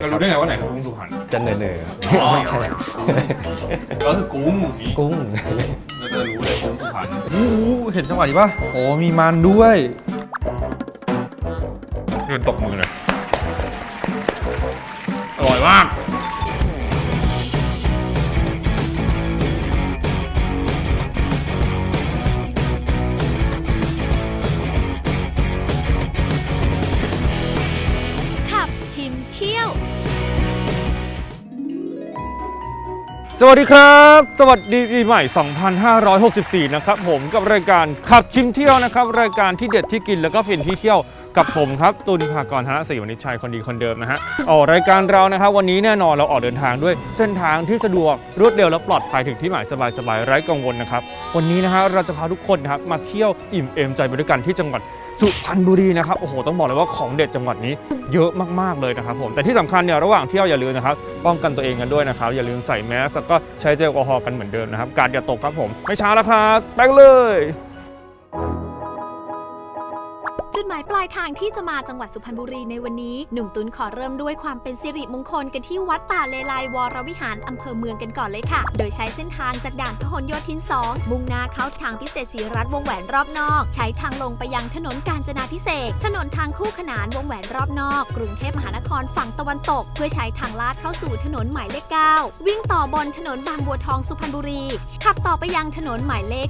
เรารู้ได้ไงว่าไหนคือกุ้งสุพรรณ จะเนยๆครับอ๋อ ใช่ก็คือกุ้งอย่างนี้กุ้ง เราจะรู้เลยกุ้งสุพรรณโอ้โหเห็นจังหวะนี้ปะโอ้มีมันด้วยเงินตบมือเลยอร่อยมาก สวัสดีครับ สวัสดีปีใหม่ 2564 นะครับ ผมกับรายการขับชิมเที่ยวนะครับ รายการที่เด็ดที่กินแล้วก็ฟินที่เที่ยวกับผมครับตุลภากรธนศรีวณิชชัยคนดีคนเดิมนะฮะออกรายการเรานะครับ วันนี้แน่นอนเราออกเดินทางด้วยเส้นทางที่สะดวกรวดเร็วและปลอดภัยถึงที่หมายสบายๆไร้กังวลนะครับวันนี้นะฮะเราจะพาทุกคนนะครับมาเที่ยวอิ่มเอมใจไปด้วยกันที่จังหวัด สุพรรณบุรีนะครับโอ้โหต้องบอกเลยว่าของเด็ดจังหวัดนี้เยอะมากๆเลยนะครับผมแต่ที่สำคัญเนี่ยระหว่างเที่ยวอย่าลืมนะครับป้องกันตัวเองกันด้วยนะครับอย่าลืมใส่แมสแล้วก็ใช้เจลแอลกอฮอล์กันเหมือนเดิมนะครับการอย่าตกครับผมไม่ช้าแล้วครับไปเลย จุดหมายปลายทางที่จะมาจังหวัดสุพรรณบุรีในวันนี้ หนุ่มตุนขอเริ่มด้วยความเป็นสิริมงคลกันที่วัดป่าเลไลวรวิหารอำเภอเมืองกันก่อนเลยค่ะ โดยใช้เส้นทางจากด่านพหลโยธิน 2 มุ่งหน้าเข้าทางพิเศษศรีรัตวงแหวนรอบนอก ใช้ทางลงไปยังถนนกาญจนาพิเศษ ถนนทางคู่ขนานวงแหวนรอบนอก กรุงเทพมหานครฝั่งตะวันตก เพื่อใช้ทางลาดเข้าสู่ถนนหมายเลข 9 วิ่งต่อบนถนนบางบัวทองสุพรรณบุรี ขับต่อไปยังถนนหมายเลข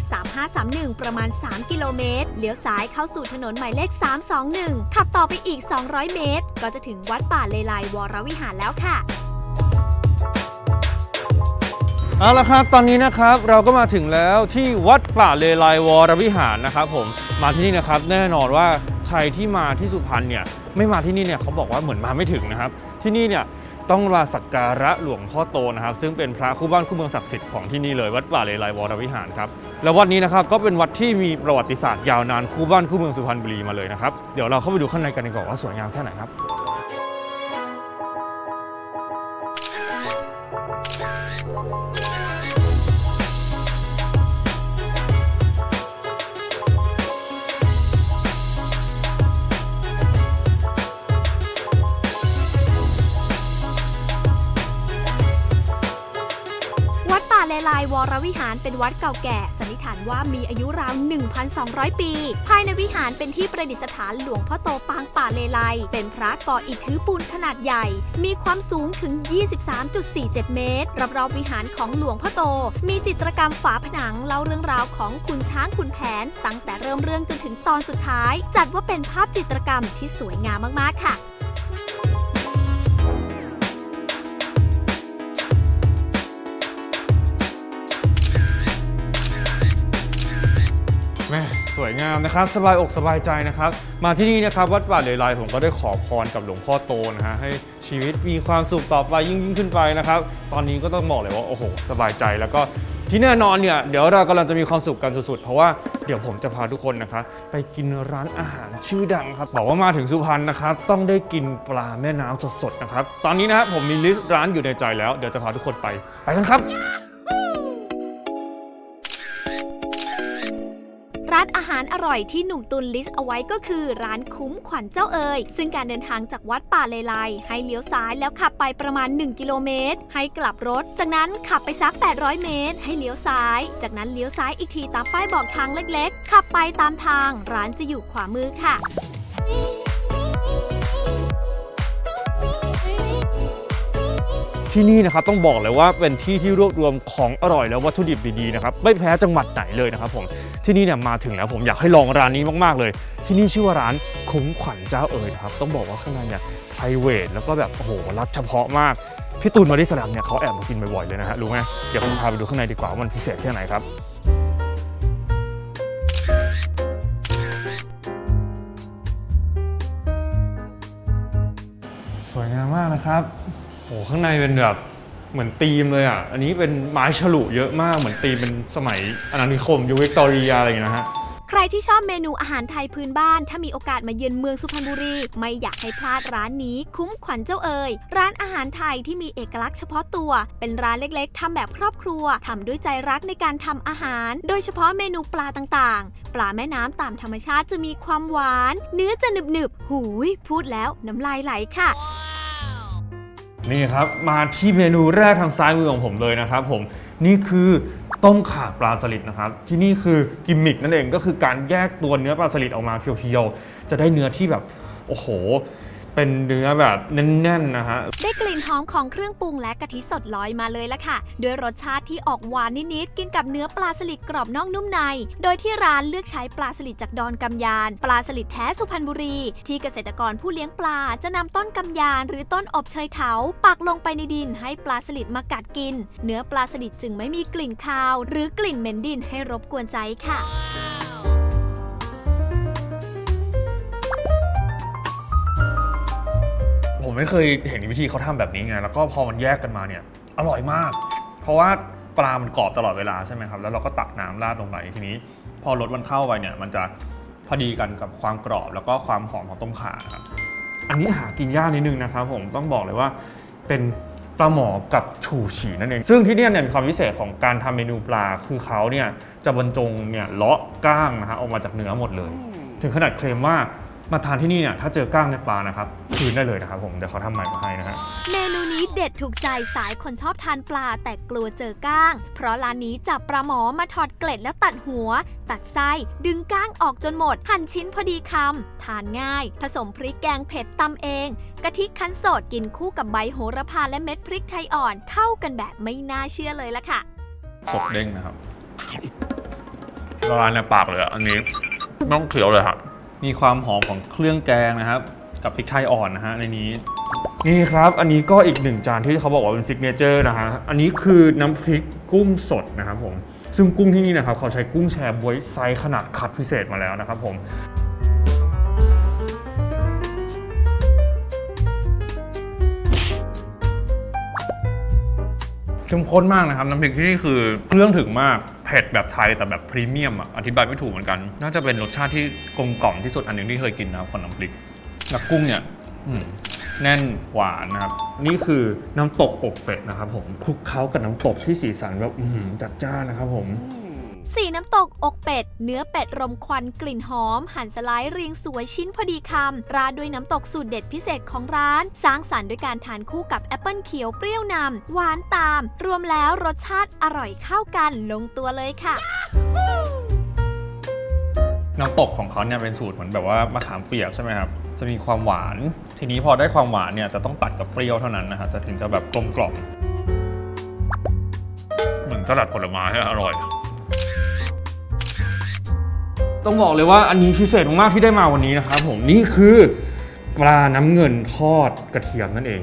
3531 ประมาณ 3 กิโลเมตร เลี้ยวซ้ายเข้าสู่ถนนหมายเลข321 ขับต่อไปอีก 200 เมตร ก็จะถึงวัดป่าเลไลวรวิหารแล้วค่ะ เอาละครับตอนนี้นะครับเราก็มาถึงแล้วที่วัดป่าเลไลวรวิหารนะครับผมมาที่นี่นะครับแน่นอนว่าใครที่มาที่สุพรรณเนี่ยไม่มาที่นี่เนี่ยเขาบอกว่าเหมือนมาไม่ถึงนะครับ ที่นี่เนี่ย ต้องลาสักการะหลวงพ่อโตนะครับ ซึ่งเป็นพระคู่บ้านคู่เมืองศักดิ์สิทธิ์ของที่นี่เลยวัดป่าเลไลวรวิหารครับแล้ววัดนี้นะครับก็เป็นวัดที่มีประวัติศาสตร์ยาวนานคู่บ้านคู่เมืองสุพรรณบุรีมาเลยนะครับเดี๋ยวเราเข้าไปดูข้างในกันดีกว่าว่าสวยงามแค่ไหนครับวัด วิหารเป็นวัดเก่าแก่ สันนิษฐานว่ามีอายุราว 1,200 ปี ภายในวิหารเป็นที่ประดิษฐานหลวงพ่อโตปางป่าเลไล เป็นพระก่ออิฐถือปูนขนาดใหญ่ มีความสูงถึง 23.47 เมตร รอบๆวิหารของหลวงพ่อโต มีจิตรกรรมฝาผนังเล่าเรื่องราวของขุนช้างขุนแผน ตั้งแต่เริ่มเรื่องจนถึงตอนสุดท้าย จัดว่าเป็นภาพจิตรกรรมที่สวยงามมากๆค่ะ สวยงามนะครับ สบายอกสบายใจนะครับ มาที่นี่นะครับวัดป่าเลไลผมก็ได้ขอพรกับหลวงพ่อโตนะฮะให้ชีวิตมีความสุขต่อไปยิ่งยิ่งขึ้นไปนะครับ ตอนนี้ก็ต้องบอกเลยว่าโอ้โหสบายใจแล้วก็ที่แน่นอนเนี่ยเดี๋ยวเรากำลังจะมีความสุขกันสุดๆ เพราะว่าเดี๋ยวผมจะพาทุกคนนะคะ ไปกินร้านอาหารชื่อดังครับบอกว่ามาถึงสุพรรณนะครับ ต้องได้กินปลาแม่น้ำสดๆนะครับ ตอนนี้นะครับผมมีลิสต์ร้านอยู่ในใจแล้ว เดี๋ยวจะพาทุกคนไปไปกันครับานอรอร่อยที่หนุ่มตุนลิสต์เอาไว้ก็คือร้านคุ้มขวัญเจ้าเอ๋ยซึ่งการเดินทางจากวัดป่าเลไลให้เลี้ยวซ้ายแล้วขับไปประมาณ 1 กิโลเมตร ให้กลับรถ จากนั้นขับไปสัก 800 เมตร ให้เลี้ยวซ้าย จากนั้นเลี้ยวซ้ายอีกทีตามป้ายบอกทางเล็กๆ ขับไปตามทางร้านจะอยู่ขวามือค่ะ ที่นี่นะครับต้องบอกเลยว่าเป็นที่ที่รวบรวมของอร่อยและวัตถุดิบดีๆนะครับไม่แพ้จังหวัดไหนเลยนะครับผมที่นี่เนี่ยมาถึงแล้วผมอยากให้ลองร้านนี้มากๆเลย ที่นี่ชื่อว่าร้านคุ้มขวัญเจ้าเอ๋ยนะครับต้องบอกว่าข้างในเนี่ยไพรเวทแล้วก็แบบโอ้โหรัดเฉพาะมากพี่ตูนมาดิสแลมเนี่ยเขาแอบมากินบ่อยๆเลยนะฮะรู้ไหมเดี๋ยวผมพาไปดูข้างในดีกว่าว่ามันพิเศษแค่ไหนครับสวยงามมากนะครับ โอ้ข้างในเป็นแบบเหมือนธีมเลยอะ อันนี้เป็นไม้ฉลุเยอะมากเหมือนธีมเป็นสมัยอาณานิคมยุควิกตอเรียอะไรอย่างเงี้ยนะฮะใครที่ชอบเมนูอาหารไทยพื้นบ้าน ถ้ามีโอกาสมาเยือนเมืองสุพรรณบุรี ไม่อยากให้พลาดร้านนี้ คุ้มขวัญเจ้าเอ๋ยร้านอาหารไทยที่มีเอกลักษณ์เฉพาะตัว เป็นร้านเล็กๆทำแบบครอบครัวทำด้วยใจรักในการทำอาหาร โดยเฉพาะเมนูปลาต่างๆ ปลาแม่น้ำตามธรรมชาติจะมีความหวาน เนื้อจะหนึบๆหูย พูดแล้วน้ำลายไหลค่ะ นี่ครับมาที่เมนูแรกทางซ้ายมือของผมเลยนะครับผมนี่คือต้มข่าปลาสลิดนะครับ ที่นี่คือกิมมิกนั่นเองก็คือการแยกตัวเนื้อปลาสลิดออกมาเพียวๆจะได้เนื้อที่แบบโอ้โห เป็นเนื้อแบบแน่นๆนะฮะ ได้กลิ่นหอมของเครื่องปรุงและกะทิสดลอยมาเลยละค่ะ ด้วยรสชาติที่ออกหวานนิดๆ กินกับเนื้อปลาสลิดกรอบนอกนุ่มใน โดยที่ร้านเลือกใช้ปลาสลิดจากดอนกำยาน ปลาสลิดแท้สุพรรณบุรี ที่เกษตรกรผู้เลี้ยงปลาจะนำต้นกำยานหรือต้นอบเชยเถาปักลงไปในดินให้ปลาสลิดมากัดกิน เนื้อปลาสลิดจึงไม่มีกลิ่นคาว หรือกลิ่นเหม็นดินให้รบกวนใจค่ะ ผมไม่เคยเห็นวิธีเขาทำแบบนี้ไงแล้วก็พอมันแยกกันมาเนี่ย อร่อยมาก เพราะว่าปลา มันกรอบตลอดเวลาใช่ไหมครับ แล้วเราก็ตักน้ำราดลงไปทีนี้ พอรสมันเข้าไปเนี่ย มันจะพอดีกันกับความกรอบแล้วก็ความหอมของต้มข่าครับ อันนี้หากินยากนิดนึงนะครับ ผมต้องบอกเลยว่าเป็นปลาหมอกับฉู่ฉี่นั่นเอง ซึ่งที่เนี่ยเนี่ยมีความพิเศษของการทำเมนูปลา คือเขาเนี่ยจะบรรจงเนี่ยเลาะก้างนะฮะออกมาจากเนื้อหมดเลย ถึงขนาดเคลมว่า มาทานที่นี่เนี่ยถ้าเจอก้างในปลานะครับคืนได้เลยนะครับผมเดี๋ยวเขาทำใหม่มาให้นะฮะเมนูนี้เด็ดถูกใจสายคนชอบทานปลาแต่กลัวเจอก้าง เพราะร้านนี้จับปลาหมอมาถอดเกล็ดแล้วตัดหัว ตัดไส้ ดึงก้างออกจนหมด หั่นชิ้นพอดีคำทานง่าย ผสมพริกแกงเผ็ดตำเองกะทิคั้นสดกินคู่กับใบโหระพาและเม็ดพริกไทยอ่อนเข้ากันแบบไม่น่าเชื่อเลยละค่ะสดเด้งนะครับละลายในปากเลยอะอันนี้ไม่ต้องเคี้ยวเลยครับ มีความหอมของเครื่องแกงนะครับ กับพริกไทยอ่อนนะฮะในนี้ นี่ครับ อันนี้ก็อีกหนึ่งจานที่เขาบอกว่าเป็นซิกเนเจอร์นะฮะ อันนี้คือน้ำพริกกุ้งสดนะครับผม ซึ่งกุ้งที่นี่นะครับเขาใช้กุ้งแชร์บวยไซส์ขนาดคัดพิเศษมาแล้วนะครับผมเข้มข้นมากนะครับ น้ำพริกที่นี่คือเครื่องถึงมาก เผ็ดแบบไทยแต่แบบพรีเมียมอะอธิบายไม่ถูกเหมือนกัน น่าจะเป็นรสชาติที่กลมกล่อมที่สุดอันหนึ่งที่เคยกินนะครับของน้ำพริกแล้วกุ้งเนี่ยแน่นหวานนะครับ นี่คือน้ำตกอกเป็ดนะครับผมคลุกเคล้ากับน้ำตกที่สีสันแบบจัดจ้านนะครับผม สีน้ำตกอกเป็ด เนื้อเป็ดรมควันกลิ่นหอม หั่นสไลด์เรียงสวยชิ้นพอดีคำ ราดด้วยน้ำตกสูตรเด็ดพิเศษของร้าน สร้างสรรค์ด้วยการทานคู่กับแอปเปิลเขียวเปรี้ยวนำหวานตาม รวมแล้วรสชาติอร่อยเข้ากันลงตัวเลยค่ะน้ำตกของเขาเนี่ยเป็นสูตรเหมือนแบบว่ามะขามเปียกใช่ไหมครับจะมีความหวาน ทีนี้พอได้ความหวานเนี่ยจะต้องตัดกับเปรี้ยวเท่านั้นนะครับจะถึงจะแบบกลมกล่อมเหมือนสลัดผลไม้ให้อร่อย ต้องบอกเลยว่าอันนี้พิเศษมากๆที่ได้มาวันนี้นะครับผมนี่คือปลาน้ำเงินทอดกระเทียมนั่นเอง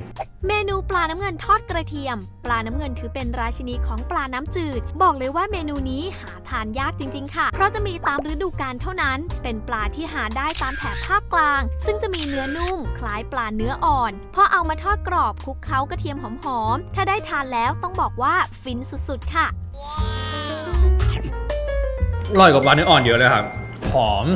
เมนูปลาน้ำเงินทอดกระเทียม ปลาน้ำเงินถือเป็นราชินีของปลาน้ำจืด บอกเลยว่าเมนูนี้หาทานยากจริง ๆ ค่ะ เพราะจะมีตามฤดูกาลเท่านั้น เป็นปลาที่หาได้ตามแถบภาคกลาง ซึ่งจะมีเนื้อนุ่ม คล้ายปลาเนื้ออ่อนพอเอามาทอดกรอบคลุกเคล้ากระเทียมหอมๆถ้าได้ทานแล้วต้องบอกว่าฟินสุดๆ ค่ะอร่อยกว่าปลาเนื้ออ่อนเยอะเลยครับ หอม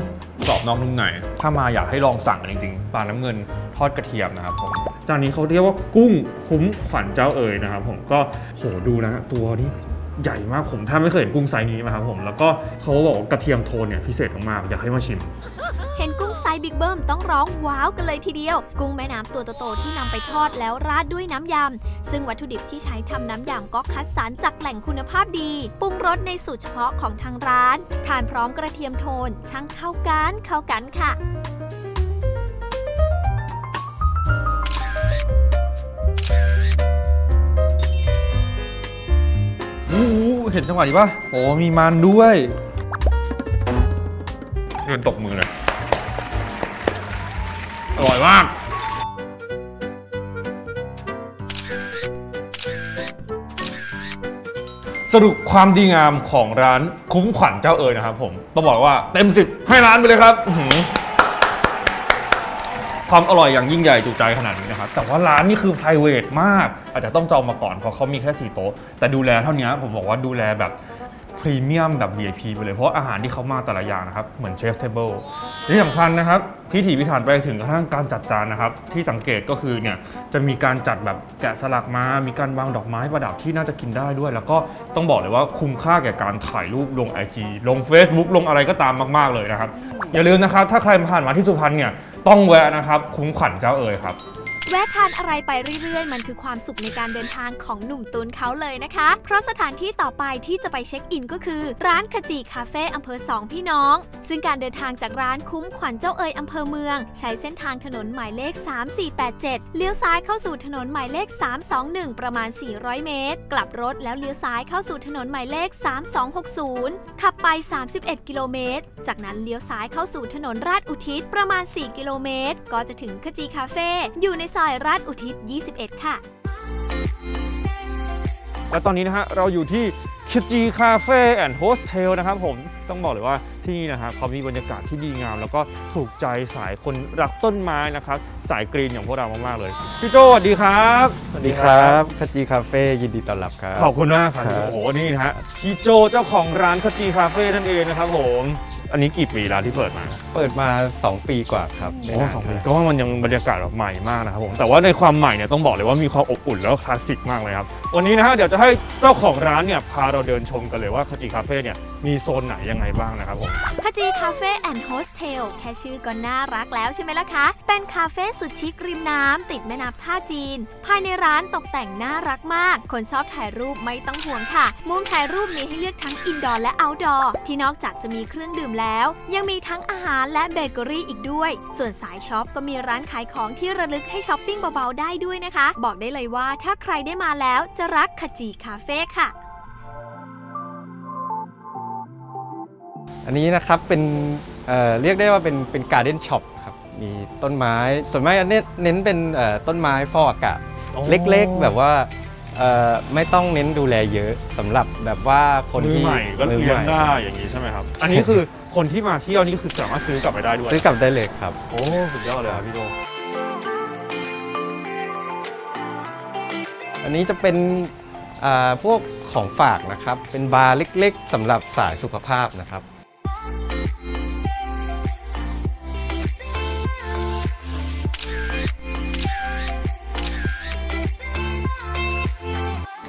กรอบนอกนุ่มในถ้ามาอยากให้ลองสั่งกันจริงๆปลาน้ำเงินทอดกระเทียมนะครับผมจานนี้เขาเรียกว่ากุ้งคุ้มขวัญเจ้าเอ๋ยนะครับผมก็โหดูนะตัวนี้ ใหญ่มากผมถ้าไม่เคยเห็นกุ้งไซส์นี้นะครับผมแล้วก็เขาบอกว่ากระเทียมโทนเนี่ยพิเศษมากๆอยากให้มาชิม เห็นกุ้งไซส์บิ๊กเบิ้มต้องร้องว้าวกันเลยทีเดียว กุ้งแม่น้ำตัวโตๆที่นำไปทอดแล้วราดด้วยน้ำยำ ซึ่งวัตถุดิบที่ใช้ทำน้ำยำก็คัดสรรจากแหล่งคุณภาพดีปรุงรสในสูตรเฉพาะของทางร้าน ทานพร้อมกระเทียมโทนช่างเข้ากันเข้ากันค่ะ เห็นจังหวะนี้ป่ะโอ้มีมันด้วยเงินตกมือเลยอร่อยมาก สรุปความดีงามของร้านคุ้มขวัญเจ้าเอ๋ยนะครับผมต้องบอกว่าเต็มสิบให้ร้านไปเลยครับอื้อหือ ความอร่อยอย่างยิ่งใหญ่จุใจขนาดนี้นะครับแต่ว่าร้านนี่คือ p r i v a t มาก อาจจะต้องจองมาก่อนเพราะเขามีแค่4โต๊ะแต่ดูแลเท่านี้ผมบอกว่าดูแลแบบพรีเมียมแบบ VIP ไปเลยเพราะอาหารที่เขามาแต่ละอย่างนะครับ เหมือนเชฟเทเบิลที่สำคัญนะครับพิถีพิถันไปถึงกระทั่งการจัดจานนะครับ ที่สังเกตก็คือเนี่ยจะมีการจัดแบบแกะสลักมา มีการวางดอกไม้ประดับที่น่าจะกินได้ด้วย แล้วก็ต้องบอกเลยว่าคุ้มค่าแก่การถ่ายรูปลง IG ลง Facebook ลงอะไรก็ตามมาก ๆ เลยนะครับ อย่าลืมนะครับ ถ้าใครผ่านมาที่สุพรรณเนี่ย ต้องแวะนะครับ คุ้มขวัญเจ้าเอ๋ยครับ แวะทานอะไรไปเรื่อยๆ มันคือความสุขในการเดินทางของหนุ่มตุนเขาเลยนะคะ เพราะสถานที่ต่อไปที่จะไปเช็คอินก็คือ ร้านขจีคาเฟ่อำเภอสองพี่น้อง ซึ่งการเดินทางจากร้านคุ้มขวัญเจ้าเอ๋ยอำเภอเมือง ใช้เส้นทางถนนหมายเลข 3487 เลี้ยวซ้ายเข้าสู่ถนนหมายเลข 321 ประมาณ 400 เมตร กลับรถแล้วเลี้ยวซ้ายเข้าสู่ถนนหมายเลข 3260 ขับไป 31 กิโลเมตร จากนั้นเลี้ยวซ้ายเข้าสู่ถนนราชอุทิศประมาณ 4 กิโลเมตร ก็จะถึงขจีคาเฟ่อยู่ในซอยราชอุทิศ 21 ค่ะ และตอนนี้นะฮะเราอยู่ที่คิจีคาเฟ่แอนด์โฮสเทลนะครับผม ต้องบอกเลยว่าที่นี่นะฮะเขามีบรรยากาศที่ดีงาม แล้วก็ถูกใจสายคนรักต้นไม้นะครับ สายกรีนอย่างพวกเรามากๆเลย พี่โจสวัสดีครับสวัสดีครับคจีคาเฟ่ยินดีต้อนรับครับ ขอบคุณมากครับครับโอ้โหนี่นะฮะพี่โจเจ้าของร้านคิจีคาเฟ่นั่นเองนะครับผมอันนี้กี่ปีแล้วที่เปิดมา เปิดมา 2 ปีกว่าครับโอ้ไม่นานสองปีนะก็ว่ามันยังบรรยากาศแบบใหม่มากนะครับผม แต่ว่าในความใหม่เนี่ยต้องบอกเลยว่ามีความอบอุ่นแล้วก็คลาสสิกมากเลยครับ วันนี้นะฮะเดี๋ยวจะให้เจ้าของร้านเนี่ยพาเราเดินชมกันเลยว่าคาจิคาเฟ่เนี่ยมีโซนไหนยังไงบ้างนะครับผมคจีคาเฟ่แอนด์โฮสเทลแค่ชื่อก็น่ารักแล้วใช่ไหมล่ะคะ เป็นคาเฟ่สุดชิคริมน้ำติดแม่น้ำท่าจีน ภายในร้านตกแต่งน่ารักมาก คนชอบถ่ายรูปไม่ต้องห่วงค่ะ มุมถ่ายรูปมีให้เลือกทั้งอินดอร์และเอาท์ดอร์ที่นอกจากจะมีเครื่องดื่มแล้ว ยังมีทั้งอาหารและเบเกอรี่อีกด้วย ส่วนสายช็อปก็มีร้านขายของที่ระลึกให้ช้อปปิ้งเบาๆได้ด้วยนะคะ บอกได้เลยว่าถ้าใครได้มาแล้วจะรักคจีคาเฟ่ค่ะ อันนี้นะครับเป็นเอ่อเรียกได้ว่าเป็นเป็นการ์เด้นช็อปครับ มีต้นไม้ส่วนมากอันนี้เน้นเป็นเอ่อต้นไม้ฟอกอากาศเล็กๆ แบบว่าเอ่อไม่ต้องเน้นดูแลเยอะสำหรับแบบว่าคนมือที่ใหม่ก็มือเลี้ใหยงม่ได้อย่างนี้ใช่ไหมครับ อันนี้คือคนที่มาเที่ยวนี่คือสามารถซื้อกลับไปได้ด้วยซื้อกลับได้เลยครับ โอ้สุดยอดเลยครับพี่โจอันนี้จะเป็นอ่าพวกของฝากนะครับ เป็นบาร์เล็กๆสำหรับสายสุขภาพนะครับ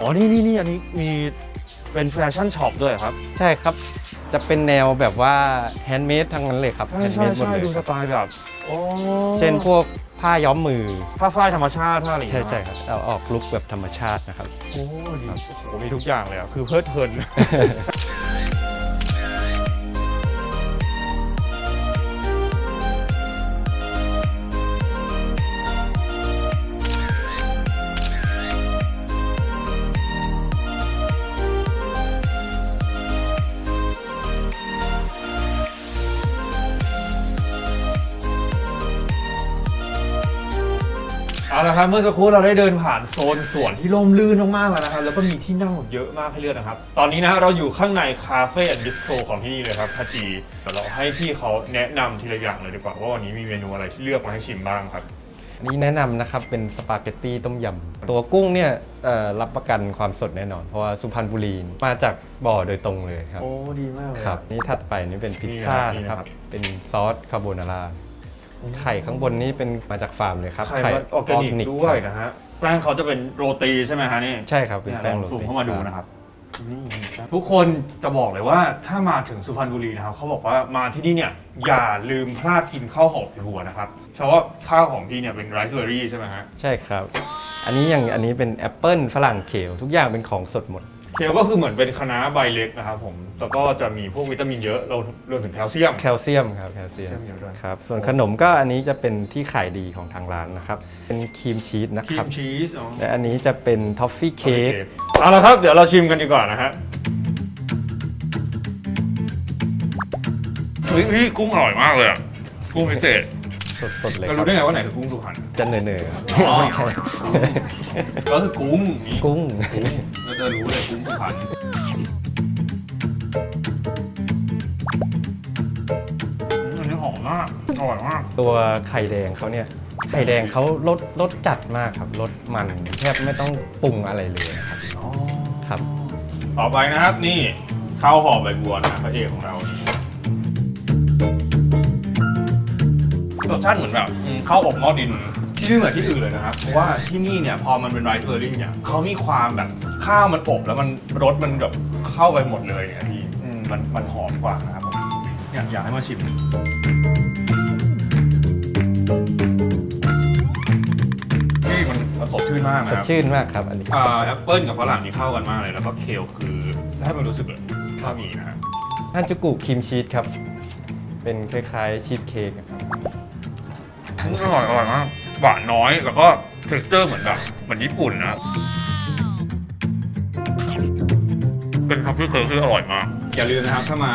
อ๋อ นี่นี่นี่อันนี้มีเป็นแฟชั่นช็อปด้วยครับ ใช่ครับ จะเป็นแนวแบบว่าแฮนด์เมดทั้งนั้นเลยครับใช่แฮนด์ใช่เมดหมดใช่เลยดูคสรับไตล์แบบโอ้เช่นพวกผ้าย้อมมือ ผ้าฝ้ายธรรมชาติผ้าอะไรอย่างใช่เงี้ยใช่ครับเอาออกลุกแบบธรรมชาตินะครับ โอ้ดีโอ้โหมีทุกอย่างเลยอะคือเพลิดเพลิน เอาละครับเมื่อสักครู่เราได้เดินผ่านโซนสวนที่ร่มรื่นมากๆแล้วนะครับแล้วก็มีที่นั่งเยอะมากให้เลือกนะครับ ตอนนี้นะฮะเราอยู่ข้างในคาเฟ่แอนด์บิสโตรของที่นี่เลยครับคาจีเดี๋ยวเราให้พี่เขาแนะนำทีละอย่างเลยดีกว่าว่าวันนี้มีเมนูอะไรที่เลือกมาให้ชิมบ้างครับอันนี้แนะนำนะครับเป็นสปาเกตตี้ต้มยำตัวกุ้งเนี่ยเอ่อรับประกันความสดแน่นอน เพราะว่าสุพรรณบุรีมาจากบ่อโดยตรงเลยครับโอ้ดีมากเลย ครับนี่ถัดไปนี่เป็นพิซซ่านี่นะนะคครัรับ บ เป็นซอสคาโบนาร่า ไข่ข้างบนนี่เป็นมาจากฟาร์มเลยครับไข่มันออร์แกนิกด้วยนะฮะแป้งเขาจะเป็นโรตีใช่ไหมฮะนี่ใช่ครับเป็นเนี่ยแป้งลโรองซูมตีเข้ามาดูนะครับนี่ทุกคนจะบอกเลยว่าถ้ามาถึงสุพรรณบุรีนะครับเขาบอกว่ามาที่นี่เนี่ยอย่าลืมพลาดกินข้าวหอมหัวนะครับเพราะว่าข้าวของพี่เนี่ยเป็นไรซ์เบอร์รี่ใช่ไหมฮะใช่ครับ อันนี้อย่างอันนี้เป็นแอปเปิลฝรั่งเขียวทุกอย่างเป็นของสดหมด เคลก็คือเหมือนเป็นคะน้าใบเล็กนะครับผมแล้วก็จะมีพวกวิตามินเยอะเรารวมถึงแคลเซียม แคลเซียมครับแคลเซียมแคลเซียมเยอะด้วย ครับส่วนขนมก็อันนี้จะเป็นที่ขายดีของทางร้านนะครับ เป็นครีมชีสนะครีครับมชีสอ๋อ และอันนี้จะเป็นทอฟฟี่เค้กเอาละครับ เดี๋ยวเราชิมกันดีกว่านะฮะเฮ้ยเฮ้ยกุ้งอร่อยมากเลยอะกุ้งพิเศษ สดๆเลยเราครัรู้บได้ไงว่าไหนคือกุ้งสุพรรณจะเนยๆครับอ๋อไม่ใช่ก็คือกุ้งนี่กุ้ง เราจะรู้เลยกุ้งสุพรรณอืมอันนี้หอมมากอร่อยมาก ตัวไข่แดงเขาเนี่ย ไข่แดงเขารสรสจัดมากครับรสมันแทบไม่ต้องปรุงอะไรเลยนะครับ ครับ ต่อไปนะครับนี่ข้าวหอมใบบัวนะพระเอกของเรา ชาติเหมือนแบบอืมข้าวอบหม้อดินที่ไม่เหมือนที่อื่นเลยนะครับเพราะว่าที่นี่เนี่ยพอมันเป็นไรซ์เบอร์รี่เนี่ยเขามีความแบบข้าวมันอบแล้วมันรสมันแบบเข้าไปหมดเลยเนี่ยพี่อืมมันมันหอมกว่านะครับผมเนี่ยอยากให้มาชิมสดชื่นมากสนะดครับ ชื่นมากครับอันนี้ อ่าแอปเปิลกับฝรั่งนี่เข้ากันมากเลยแล้วก็เคลคือให้มันรู้สึกแบบบะหมี่นะฮะฮันจูกุครีมชีสครับ เป็นคล้ายๆชีสเค้กนะครับ อร่อยอร่อยมากหวานน้อยแล้วก็เท็กเจอร์เหมือนแบบเหมือนญี่ปุ่นนะเป็นคาเฟ่เคยที่อร่อยมาก อย่าลืมนะครับ ถ้ามา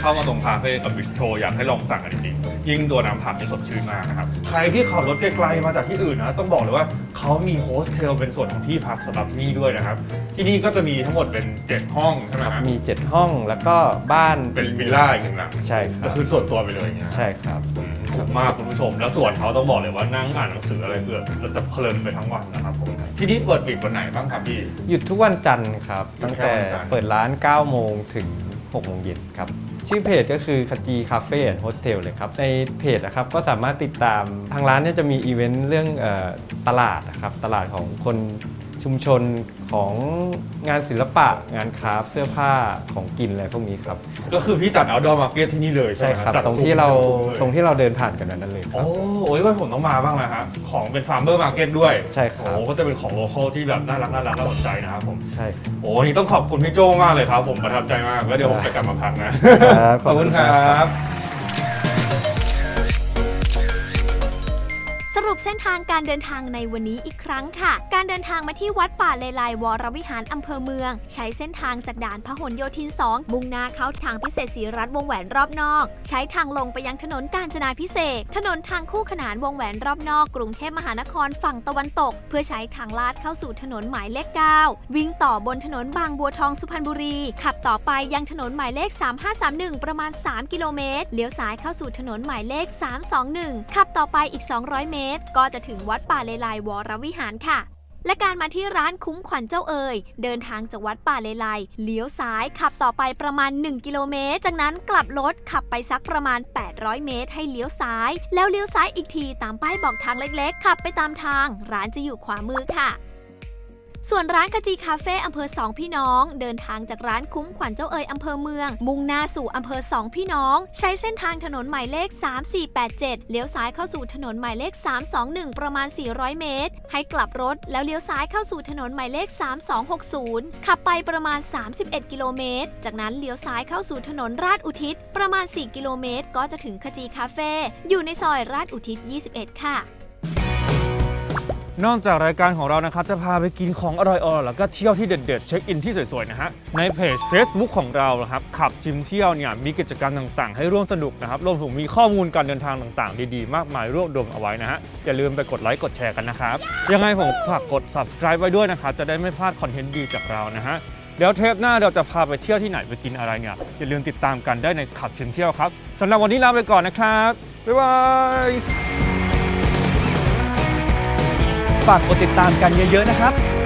เข้ามาตรงคาเฟ่กับบิสโทรอยากให้ลองสั่งกันจริงๆยิ่งตัวน้ำผักนี่สดชื่นมากนะครับ ใครที่ขับรถไกลๆมาจากที่อื่นนะ ต้องบอกเลยว่าเขามีโฮสเทลเป็นส่วนของที่พักสำหรับที่นี่ด้วยนะครับ ที่นี่ก็จะมีทั้งหมดเป็น 7 ห้องใช่ไหมครับครับมี 7 ห้องแล้วก็บ้านเป็นวิลล่าอีกหนึ่งหลังใช่ครัก็บคือส่วนตัวไปเลยอย่างเงี้ยใช่ครับคุ้ มมากคุณผู้ชม แล้วส่วนเขาต้องบอกเลยว่านั่งอ่านหนังสืออะไรเพื่อเราจะเพลินไปทั้งวันนะครับผมที่นี่เปิดปิดวันไหนบ้างครับพี่ หยุดทุกวันจันทร์ครับ หยุดตั้งแค่แต่วันจันทร์ เปิดร้าน 9 โมงถึง 6 โมงเย็นครับ ชื่อเพจก็คือคาจีคาเฟ่แอนด์โฮสเทลเลยครับ ในเพจนะครับก็สามารถติดตามทางร้านเนี่ยจะมีอีเวนต์เรื่องเออตลาดนะครับ ตลาดของคน ชุมชนของงานศิลปะ งานคราฟต์เสื้อผ้าของกินอะไรพวกนี้ครับ ก็คือพี่จัด outdoor market ที่นี่เลยใช่ใช่ไหมครับ จัดตรงที่เราเลยตรงที่เราเดินผ่านกันนั้นเลยคโอ้รับ โอ้ยว่าผมต้องมาบ้างนะฮะของเป็น farmer market ด้วยใช่ครับ โอ้ก็จะเป็นของโลคอลที่แบบน่ารักน่ารักน่าสนใจนะครับผมใช่ครับโอ้วันนี้ต้องขอบคุณพี่โจมากเลยครับ ผมประทับใจมากแล้วเดี๋ยวผมจะกลับมาพักนะ ครับ ขอบคุณครับ ปเส้นทางการเดินทางในวันนี้อีกครั้งค่ะ การเดินทางมาที่วัดป่าเลไลวรวิหารอำเภอเมือง ใช้เส้นทางจากด่านพหลโยธิน 2 มุ่งหน้าเข้าทางพิเศษสีรัฐวงแหวนรอบนอก ใช้ทางลงไปยังถนนกาญจนาพิเศษ ถนนทางคู่ขนานวงแหวนรอบนอก กรุงเทพมหานครฝั่งตะวันตก เพื่อใช้ทางลาดเข้าสู่ถนนหมายเลข 9 วิ่งต่อบนถนนบางบัวทองสุพรรณบุรี ขับต่อไปยังถนนหมายเลข 3531 ประมาณ 3 กิโลเมตร เลี้ยวซ้ายเข้าสู่ถนนหมายเลข 321 ขับต่อไปอีก 200 เมตรก็จะถึงวัดป่าเลไลวรวิหารค่ะ และการมาที่ร้านคุ้มขวัญเจ้าเอ๋ยเดินทางจากวัดป่าเลไลเลี้ยวซ้ายขับต่อไปประมาณ 1 กิโลเมตร จากนั้นกลับรถขับไปสักประมาณ 800 เมตร ให้เลี้ยวซ้าย แล้วเลี้ยวซ้ายอีกทีตามป้ายบอกทางเล็กๆ ขับไปตามทาง ร้านจะอยู่ขวามือค่ะ ส่วนร้านกะจีคาเฟ่อำเภอสองพี่น้อง เดินทางจากร้านคุ้มขวัญเจ้าเอ๋ยอำเภอเมือง มุ่งหน้าสู่อำเภอสองพี่น้อง ใช้เส้นทางถนนหมายเลข 3487 เลี้ยวซ้ายเข้าสู่ถนนหมายเลข 321 ประมาณ 400 เมตร ให้กลับรถแล้วเลี้ยวซ้ายเข้าสู่ถนนหมายเลข 3260 ขับไปประมาณ 31 กิโลเมตร จากนั้นเลี้ยวซ้ายเข้าสู่ถนนราชอุทิศ ประมาณ 4 กิโลเมตร ก็จะถึงคจีคาเฟ่อยู่ในซอยราชอุทิศ 21 ค่ะ นอกจากรายการของเรานะครับจะพาไปกินของอร่อยๆแล้วก็เที่ยวที่เด็ดๆ เช็คอินที่สวยๆนะฮะในเพจ Facebook ของเรานะครับขับชิมเที่ยวเนี่ยมีกิจกรรมต่างๆ ให้ร่วมสนุกนะครับรวมถึงมีข้อมูลการเดินทางต่างๆ ดีๆ มากมายรวบรวมเอาไว้นะฮะอย่าลืมไปกดไลค์กดแชร์กันนะครับยังไงผมฝากกด subscribe ไว้ด้วยนะครับจะได้ไม่พลาดคอนเทนต์ดีจากเรานะฮะเดี๋ยวเทปหน้าเราจะพาไปเที่ยวที่ไหนไปกินอะไรเนี่ยอย่าลืมติดตามกันได้ในขับชิมเที่ยวครับสำหรับวันนี้ลาไปก่อนนะครับบ๊ายบาย ฝากกดติดตามกันเยอะๆนะครับ